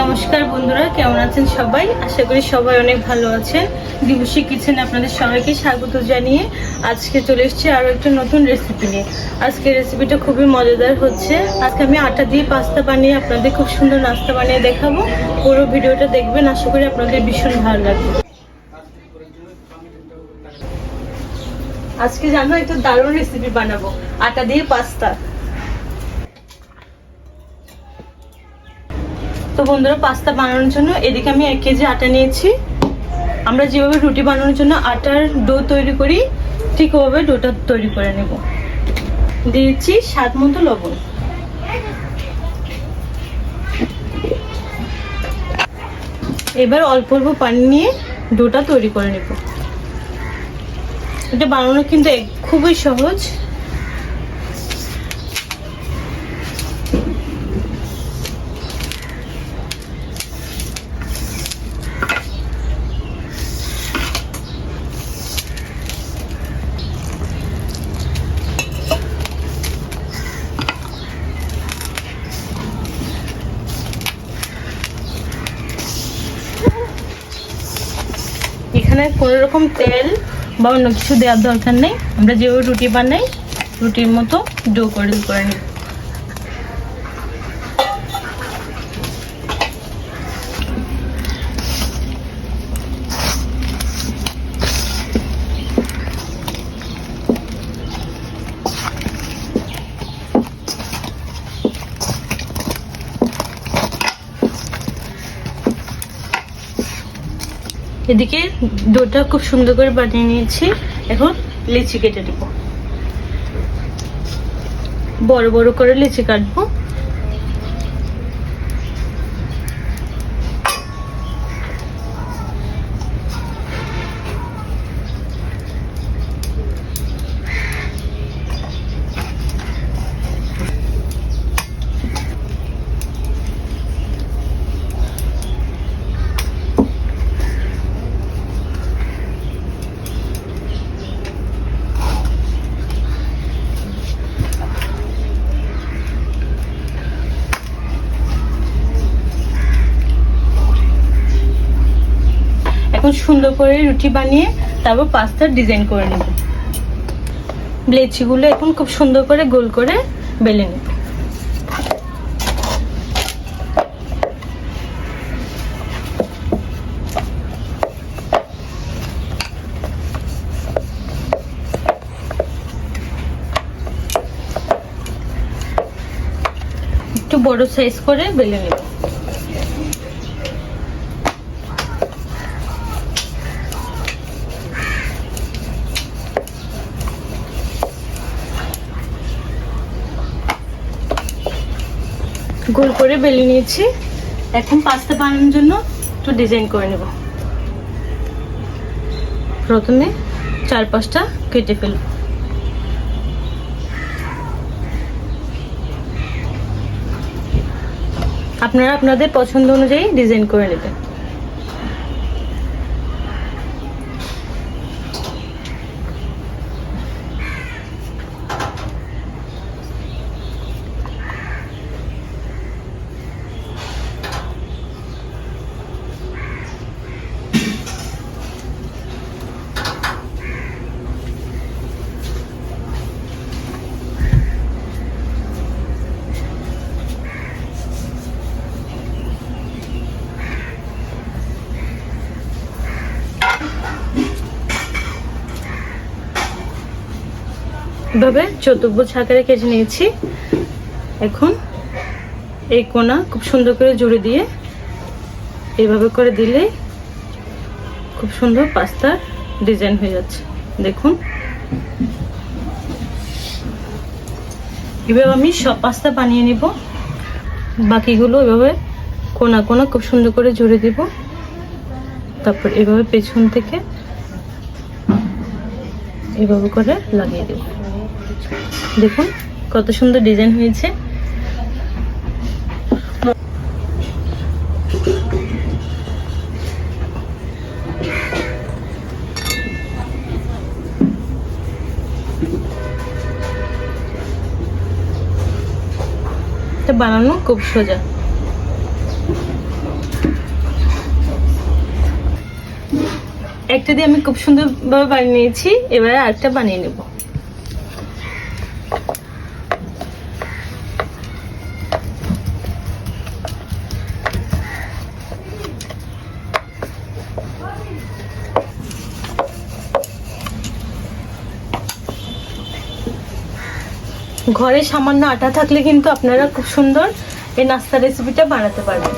নমস্কার বন্ধুরা, কেমন আছেন সবাই? আশা করি সবাই অনেক ভালো আছেন। দিবসী কিচেন আপনাদের সবাইকে স্বাগত জানিয়ে আজকে চলে এসেছি আরও একটা নতুন রেসিপি নিয়ে। আজকে রেসিপিটা খুবই মজাদার হচ্ছে। আজকে আমি আটা দিয়ে পাস্তা বানিয়ে আপনাদের খুব সুন্দর নাস্তা বানিয়ে দেখাবো। পুরো ভিডিওটা দেখবেন, আশা করি আপনাদের ভীষণ ভালো লাগবে। আজকে জানো, একটা দারুণ রেসিপি বানাবো। আটা দিয়ে পাস্তা তো বন্ধুরা পাস্তা বানানোর জন্য এদিকে আমি এক কেজি আটা নিয়েছি। আমরা যেভাবে রুটি বানানোর জন্য আটার ডো তৈরি করি, ঠিক ওভাবে ডোটা তৈরি করে নেব। দিয়েছি স্বাদ মতো লবণ। এবার অল্প অল্প পানি নিয়ে ডোটা তৈরি করে নেব। এটা বানানো কিন্তু খুবই সহজ এখানে কোনো রকম তেল বা অন্য কিছু দেওয়ার দরকার নেই। আমরা যেভাবে রুটি বানাই, রুটির মতো ডো করে করে নিই। এদিকে ডোটা খুব সুন্দর করে বানিয়ে নিয়েছি। এখন লিচি কেটে নেব। বড় বড় করে লিচি কাটবো। এখন সুন্দর করে রুটি বানিয়ে তারপর পাস্তার ডিজাইন করে নেব। লেচিগুলো এখন খুব সুন্দর করে গোল করে বেলে নেব। একটু বড় সাইজ করে বেলে নেব। গোল করে বেলে নিয়েছি। এখন পাস্তা বানানোর জন্য একটু ডিজাইন করে নেব। প্রথমে চার পাঁচটা কেটে ফেলব। আপনারা আপনাদের পছন্দ অনুযায়ী ডিজাইন করে নেবেন। এভাবে চতুর্ভুজ আকারে কেটে নিয়েছি। এখন এই কোনা খুব সুন্দর করে জুড়ে দিয়ে এইভাবে করে দিলে খুব সুন্দর পাস্তার ডিজাইন হয়ে যাচ্ছে। দেখুন। এভাবে আমি সব পাস্তা বানিয়ে নিব। বাকিগুলো এভাবে কোনা কোনা খুব সুন্দর করে জুড়ে দিব। তারপর এভাবে পেছন থেকে এভাবে করে লাগিয়ে দেব। দেখুন, কত সুন্দর ডিজাইন হয়েছে। বানানো খুব সোজা। একটা দিয়ে আমি খুব সুন্দরভাবে বানিয়েছি নিয়েছি, এবারে আরেকটা বানিয়ে নেব। ঘরে সামান্য আটা থাকলে কিন্তু আপনারা খুব সুন্দর এই নাস্তা রেসিপিটা বানাতে পারবেন।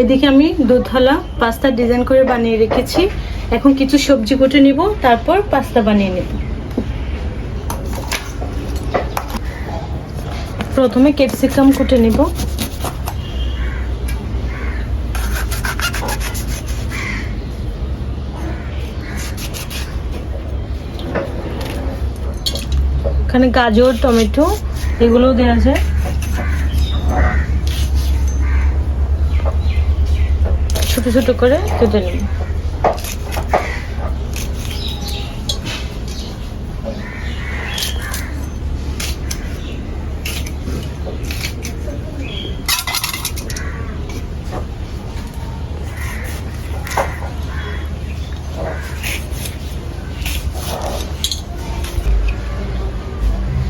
এদিকে আমি দুধওয়ালা পাস্তা ডিজাইন করে বানিয়ে রেখেছি। এখন কিছু সবজি কুটে নিব, তারপর পাস্তা বানিয়ে নেব। প্রথমে ক্যাপসিকাম কুটে নিব। এখানে গাজর, টমেটো, এগুলোও দেওয়া যায়। ছোট ছোট করে কেটে নিব।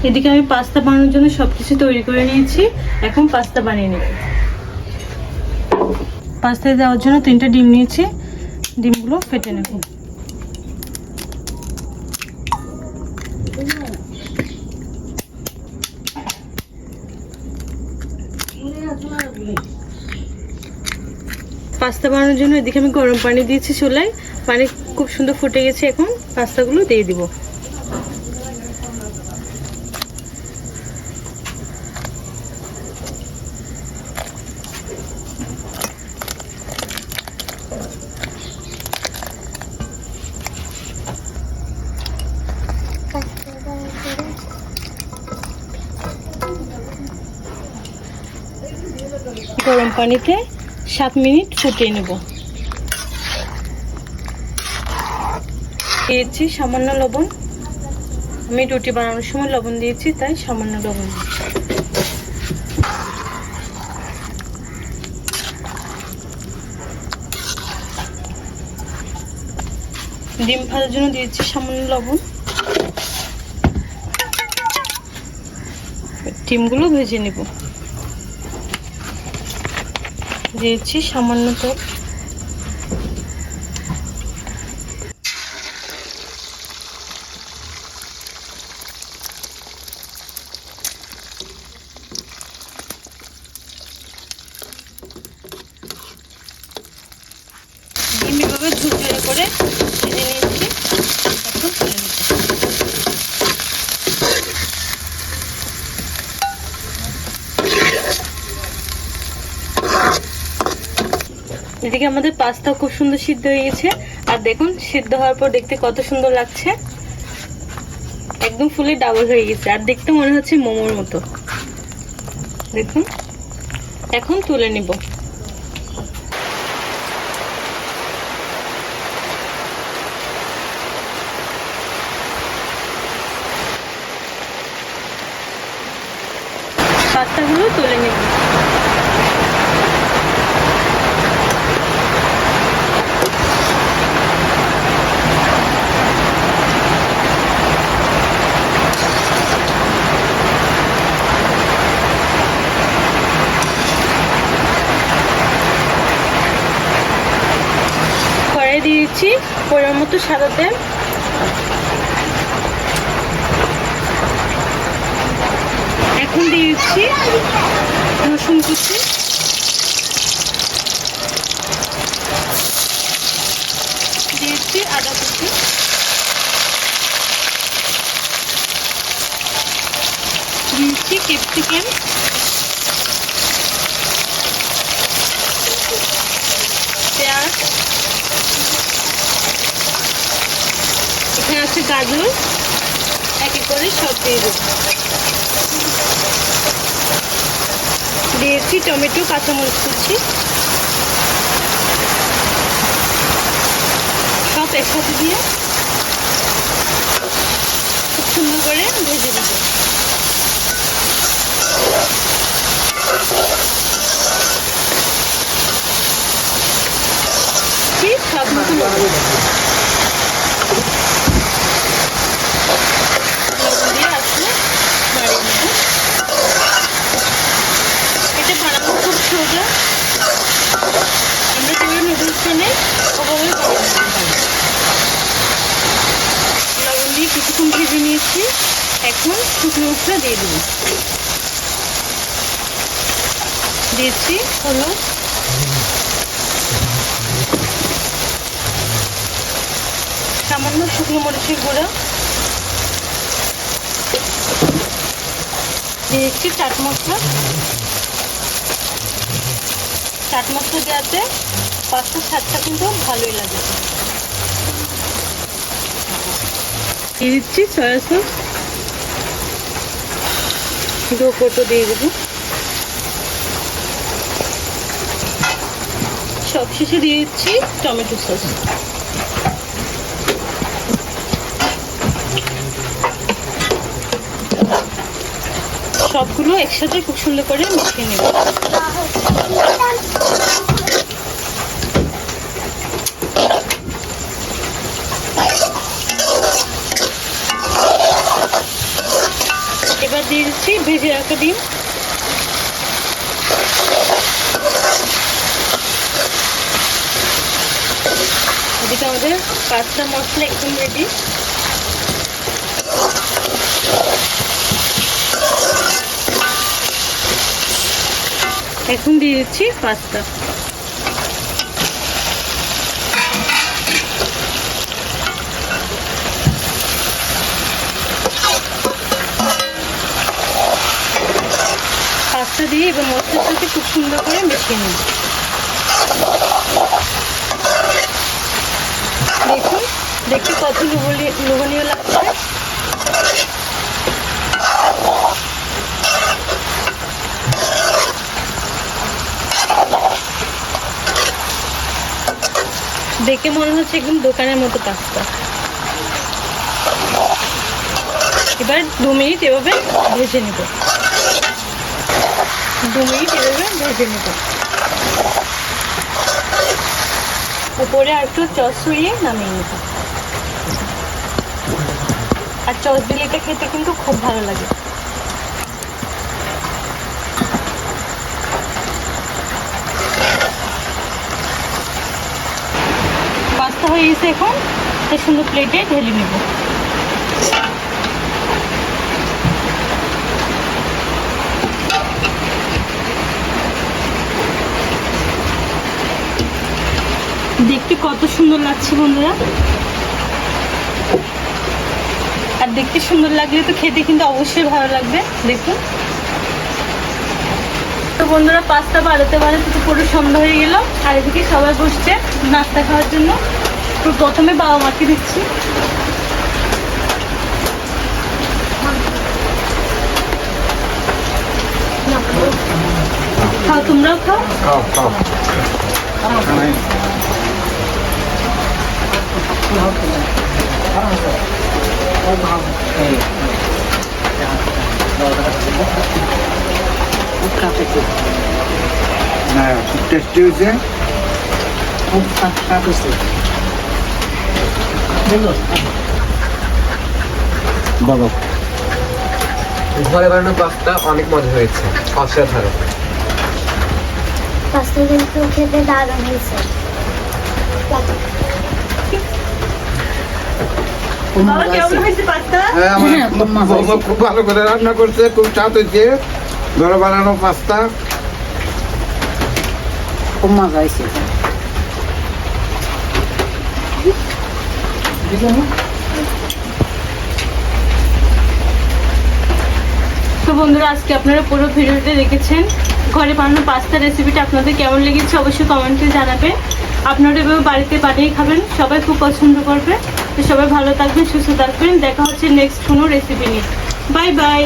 এদিকে আমি পাস্তা বানানোর জন্য সবকিছু তৈরি করে নিয়েছি। এখন পাস্তা বানিয়ে নেব। পাস্তায় দেওয়ার জন্য তিনটা ডিম নিয়েছি। ডিমগুলো ফেটে নেব। পাস্তা বানানোর জন্য এদিকে আমি গরম পানি দিয়েছি চুলায়। পানি খুব সুন্দর ফুটে গেছে এখন। পাস্তাগুলো দিয়ে দিব গরম পানিতে সাত মিনিট ফুটিয়ে নেব। দিয়েছি সামান্য লবণ। আমি রুটি বানানোর সময় লবণ দিয়েছি, তাই সামান্য লবণ ডিম ভাজার জন্য দিয়েছি সামান্য লবণ। ডিমগুলো ভেজে নেব। দিয়েছি সামান্য তেল ডিম এভাবে করে এখন তুলে নিচ্ছি এদিকে আমাদের পাস্তা খুব সুন্দর সিদ্ধ হয়ে গেছে। আর দেখুন, সিদ্ধ হওয়ার পর দেখতে কত সুন্দর লাগছে। একদম ফুলে ডাবল হয়ে গেছে। আর দেখতে মনে হচ্ছে মোমোর মতো। দেখুন, এখন তুলে নিব। পাস্তাগুলো নিব পরিমাণ মতো সাদা তেল। এখন দিয়েছি রসুন কুচি। দিয়েছি আদা কুচি। দিয়েছি ক্যাপসিকাম পেঁয়াজ এখানে আছে গাজর এক এক করে সব দিয়ে দেবো। দিয়েছি টমেটো, কাঁচামরিচ কুচি। সব একসাথে দিয়ে খুব সুন্দর করে ভেজে দেব ঠিক সব মতো লবণ দিয়ে আসলে বাড়িয়ে নেব এটা বানানো খুব সোজা আমরা যেভাবে নুডলস বানাই ওভাবে বানিয়ে নিতে পারি লবণ দিয়ে কিছুক্ষণ ভেজে নিয়েছি এখন শুকনো মশলা দিয়ে দেবো। দিয়েছি হলুদ সামান্য শুকনো মরিচের গুঁড়ো। দিয়েছি চাট মশলা। চাট মশলা দেওয়াতে পাস্তার স্বাদটা কিন্তু ভালোই লাগে। দিয়ে দিচ্ছি সয়া সস। দু কোটো দিয়ে দেবো। সব শেষে দিয়ে দিচ্ছি টমেটো সস। সবগুলো একসাথে খুব সুন্দর করে মিশিয়ে নেব এবার দিয়ে দিচ্ছি, ভেজে রাখা ডিম। এদিকে আমাদের পাঁচটা মশলা একদম রেডি এখন দিয়ে দিচ্ছি পাস্তা। পাস্তা দিয়ে এবার মশলার সাথে খুব সুন্দর করে মিশিয়ে নিন দেখুন দেখতে কত লোভনীয় লাগছে। দেখে মনে হচ্ছে একদম দোকানের মতো পাস্তা। এবার দু মিনিট এভাবে ভেজে নেব। দু মিনিট এভাবে ভেজে নেব উপরে আর একটু চস ছড়িয়ে নামিয়ে নেব আর চস দিলে এটা খেতে কিন্তু খুব ভালো লাগে। পাস্তা হয়ে গেছে এখন। সুন্দর প্লেটে ঢেলে নেব। দেখতে কত সুন্দর লাগছে বন্ধুরা। আর দেখতে সুন্দর লাগলে তো খেতে কিন্তু অবশ্যই ভালো লাগবে, দেখুন। তো বন্ধুরা পাস্তা বাড়াতে বাড়াতে তো পুরো সন্ধ্যা হয়ে গেল, আর এদিকে সবাই বসছে নাস্তা খাওয়ার জন্য। তো প্রথমে বাবা মাকে দিচ্ছি। খাও, তোমরাও খাও। খাও খাও। না খুব টেস্টি হয়েছে বলো ঘরে বানানো পাস্তা অনেক মজা হয়েছে। অসাধারণ। পাস্তা কিন্তু খেতে দারুণ হয়েছে বাবা কেমন হয়েছে পাস্তা হ্যাঁ, আমার বৌমা খুব ভালো করে রান্না করছে খুব স্বাদ হয়েছে। ঘরে বানানো পাস্তা। খুব মজা হয়েছে। তো বন্ধুরা আজকে আপনারা পুরো ভিডিওটা দেখেছেন। ঘরে বানানো পাস্তা রেসিপিটা আপনাদের কেমন লেগেছে অবশ্যই কমেন্টে জানাবেন। আপনারা এভাবে বাড়িতে বানিয়ে খাবেন সবাই খুব পছন্দ করবে। তো সবাই ভালো থাকবেন সুস্থ থাকবেন। দেখা হচ্ছে নেক্সট কোনো রেসিপি নিয়ে। Bye bye